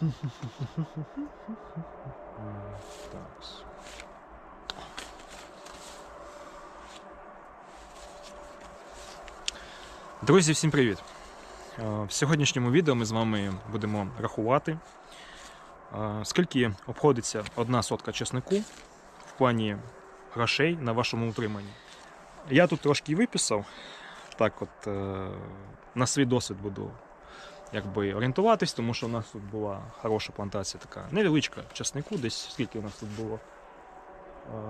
Так. Друзі, всім привіт! Е, В сьогоднішньому відео ми з вами будемо рахувати, е, скільки обходиться одна сотка чеснику в плані грошей на вашому утриманні. Я тут трошки виписав, так от е, на свій досвід буду якби орієнтуватись, тому що у нас тут була хороша плантація така невеличка чеснику, десь скільки у нас тут було.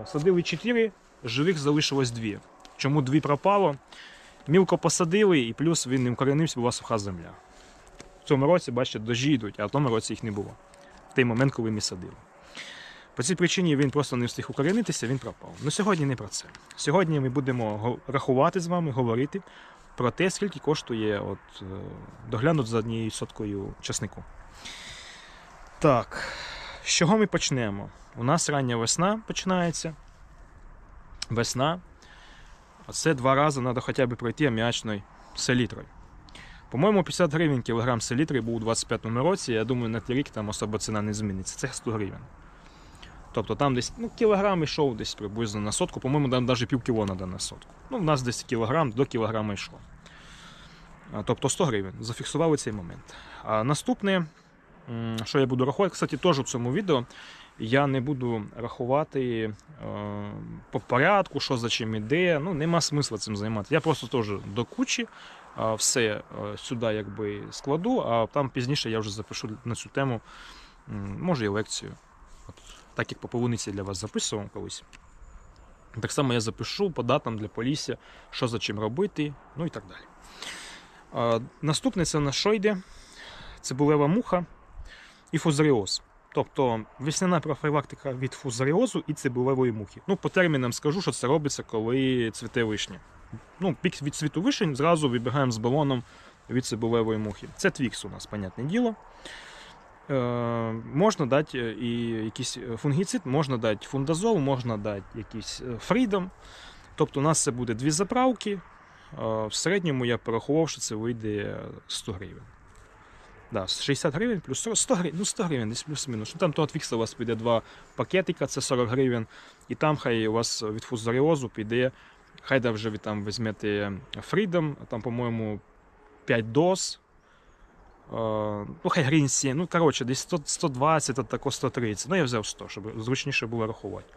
Е, Садили 4, живих залишилось 2. Чому 2 пропало? Мілко посадили, і плюс він не вкоренився, була суха земля. В цьому році, бачите, дожі йдуть, а в тому році їх не було. В той момент, коли ми садили. По цій причині він просто не встиг укоренитися, він пропав. Ну сьогодні не про це. Сьогодні ми будемо рахувати з вами, говорити про те, скільки коштує от, е, доглянути за однією соткою часнику. Так, з чого ми почнемо? У нас рання весна починається. Весна. Це два рази треба хоча б пройти аміачною селітрою. По-моєму, 50 гривень кілограм селітри був у 25-му році. Я думаю, на тлі рік там особа ціна не зміниться. Це 100 гривень. Тобто там десь ну, кілограм йшов десь приблизно на сотку. По-моєму, там навіть пів кіло треба на сотку. Ну, в нас десь кілограм до кілограма йшло. Тобто 100 гривень. Зафіксували цей момент. А наступне, що я буду рахувати, кстати, теж в цьому відео я не буду рахувати е, по порядку, що за чим іде. Ну, нема смисла цим займатися. Я просто теж до кучі все е, сюди якби складу, а там пізніше я вже запишу на цю тему, може, і лекцію. Так як по полуниці для вас записував колись. Так само я запишу по датам для полісся, що за чим робити, ну і так далі. Наступне це на що йде? Цибулева муха і фузаріоз. Тобто весняна профілактика від фузаріозу і цибулевої мухи. Ну, по термінам скажу, що це робиться, коли цвіте вишня. Ну, пік від цвіту вишень зразу вибігаємо з балоном від цибулевої мухи. Це твікс у нас, понятне діло. Е, можна дати е, і якийсь фунгіцид, можна дати фундазол, можна дати якийсь е, фрідом. Тобто у нас це буде дві заправки. Е, в середньому я порахував, що це вийде 100 гривень. Да, 60 гривень плюс 40, 100 гривень, ну 100 гривень, десь плюс-мінус. Ну, там то фікса у вас піде два пакетика, це 40 гривень. І там хай у вас від фузаріозу піде, хай да вже ви там візьмете Freedom, там, по-моєму, 5 доз. Е, ну, хай гривень 7, ну, коротше, десь 100, 120, а тако 130. Ну, я взяв 100, щоб зручніше було рахувати.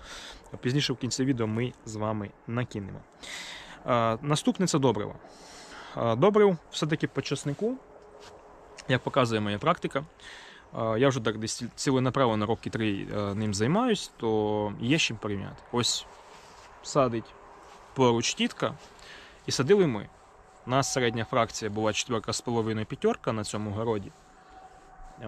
Пізніше в кінці відео ми з вами накинемо. Е, наступне це добриво. Е, Добрив все-таки по часнику як показує моя практика, я вже так десь ціленаправлено роки три е, ним займаюсь, то є чим порівняти. Ось садить поруч тітка, і садили ми. У нас середня фракція була четверка з половиною п'ятерка на цьому городі.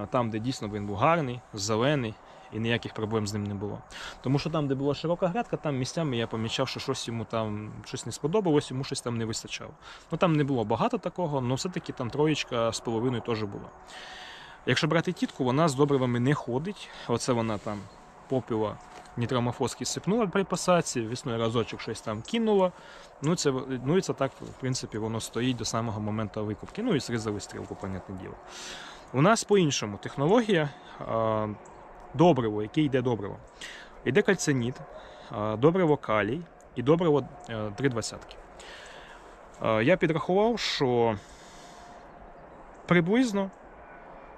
Там, де дійсно він був гарний, зелений і ніяких проблем з ним не було. Тому що там, де була широка грядка, там місцями я помічав, що щось йому там щось не сподобалось, йому щось там не вистачало. Ну там не було багато такого, але все-таки там троєчка з половиною теж була. Якщо брати тітку, вона з добривами не ходить. Оце вона там попіла нітромофоски сипнула при посадці, весною разочок щось там кинула. Ну, це, ну і це так, в принципі, воно стоїть до самого моменту викупки. Ну і зрізали стрілку, понятне діло. У нас по-іншому технологія добриво, яке йде добриво. Йде кальциніт, добриво калій і добриво е, 3,20. Я підрахував, що приблизно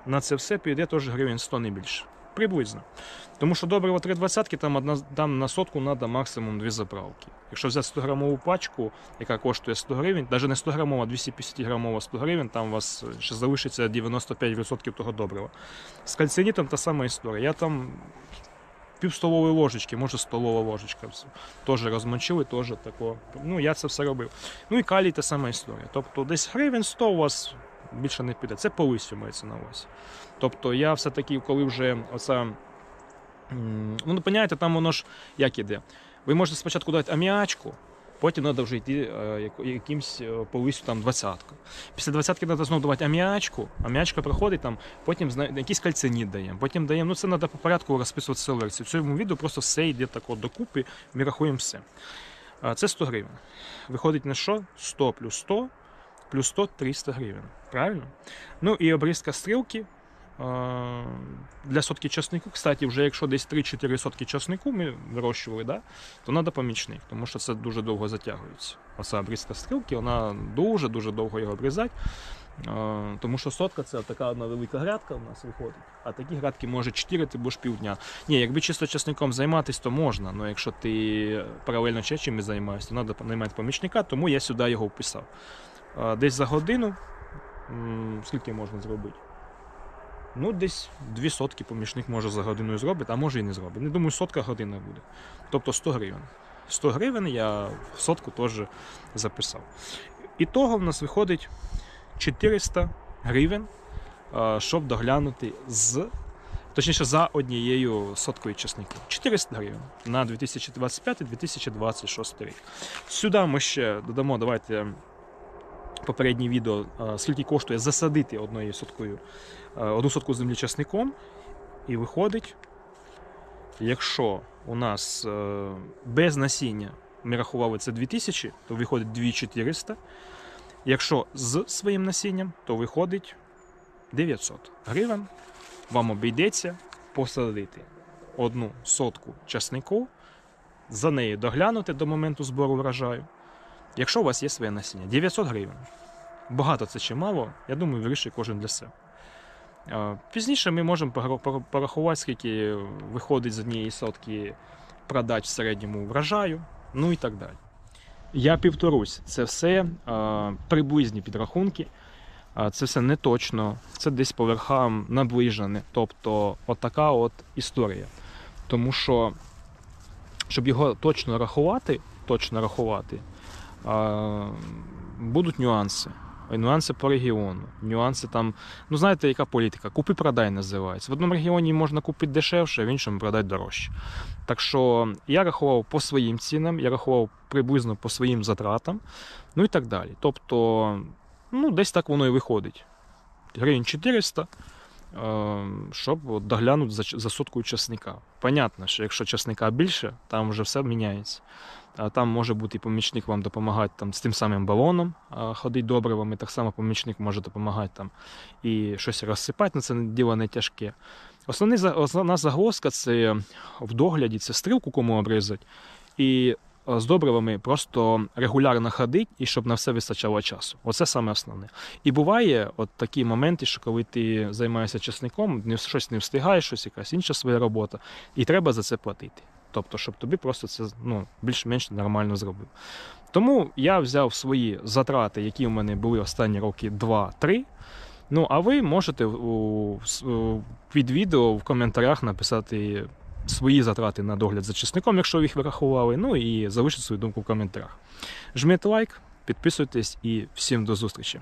на це все піде теж гривень 100 не більше. Приблизно. Тому що добриво 3,20 там, одна, там на сотку треба максимум дві заправки. Якщо взяти 100 грамову пачку, яка коштує 100 гривень, навіть не 100 грамова, а 250 грамова 100 гривень, там у вас ще залишиться 95% того добрива. З кальцинітом та сама історія. Я там пів столової ложечки, може столова ложечка. Теж розмочили, теж тако. Ну, я це все робив. Ну і калій та сама історія. Тобто десь гривень 100 у вас більше не піде. Це по листю мається на увазі. Тобто я все-таки, коли вже оця. Ну, поняєте, там воно ж як іде. Ви можете спочатку дати аміачку, потім треба вже йти е, якимсь е, по листю там двадцятка. Після двадцятки треба знову давати аміачку, аміачка проходить там, потім якийсь кальциніт даємо, потім даємо. Ну це треба по порядку розписувати цю лекцію. В цьому відео просто все йде так от докупи, ми рахуємо все. Це 100 гривень. Виходить на що? 100 плюс 100 плюс 100 300 гривень. Правильно? Ну і обрізка стрілки для сотки часнику. Кстати, вже якщо десь 3-4 сотки часнику ми вирощували, да, то треба помічник, тому що це дуже довго затягується. Оця обрізка стрілки, вона дуже-дуже довго його обрізати. Е, Тому що сотка це така одна велика грядка у нас виходить, а такі грядки може 4 ти будеш півдня. Ні, якби чисто часником займатися, то можна. але якщо ти паралельно ще чимось займаєшся, то треба наймати помічника, тому я сюди його вписав. Десь за годину, скільки можна зробити? Ну, десь дві сотки помічник може за годину зробити, а може і не зробить. Не думаю, сотка година буде. Тобто 100 гривень. 100 гривень я в сотку теж записав. І того в нас виходить 400 гривень, щоб доглянути з. Точніше, за однією соткою часників. 400 гривень на 2025-2026 рік. Сюди ми ще додамо, давайте попереднє відео, е, скільки коштує засадити одною соткою, е, одну сотку землі часником. І виходить, якщо у нас е, без насіння ми рахували це 2000, то виходить 2400. Якщо з своїм насінням, то виходить 900 гривень. Вам обійдеться посадити одну сотку часнику, за нею доглянути до моменту збору врожаю. Якщо у вас є своє насіння, 900 гривень. Багато це чи мало, я думаю, вирішує кожен для себе. Е, Пізніше ми можемо пора- пора- порахувати, скільки виходить з однієї сотки продати в середньому врожаю, ну і так далі. Я півторусь, це все е, приблизні підрахунки. Е, Це все не точно, це десь по верхам наближене. Тобто, отака от історія. Тому що, щоб його точно рахувати, точно рахувати, будуть нюанси. Нюанси по регіону, нюанси там. Ну, знаєте, яка політика? Купи-продай називається. В одному регіоні можна купити дешевше, в іншому продати дорожче. Так що я рахував по своїм цінам, я рахував приблизно по своїм затратам, ну і так далі. Тобто, ну, десь так воно і виходить. Гривень 400, е, щоб доглянути за, за соткою часника. Понятно, що якщо часника більше, там вже все міняється. Там може бути і помічник вам допомагати там, з тим самим балоном, а, ходить добривами, так само помічник може допомагати там, і щось розсипати, ну це діло не тяжке. Основний, основна загвоздка це в догляді, це стрілку кому обрізати. І з добривами просто регулярно ходить і щоб на все вистачало часу. Оце саме основне. І буває от такі моменти, що коли ти займаєшся часником, щось не встигаєш, щось якась інша своя робота, і треба за це платити. Тобто, щоб тобі просто це ну, більш-менш нормально зробив. Тому я взяв свої затрати, які в мене були останні роки 2-3. Ну, а ви можете у, у- під відео в коментарях написати свої затрати на догляд за чесником, якщо ви їх вирахували. Ну і залишіть свою думку в коментарях. Жміть лайк, підписуйтесь і всім до зустрічі.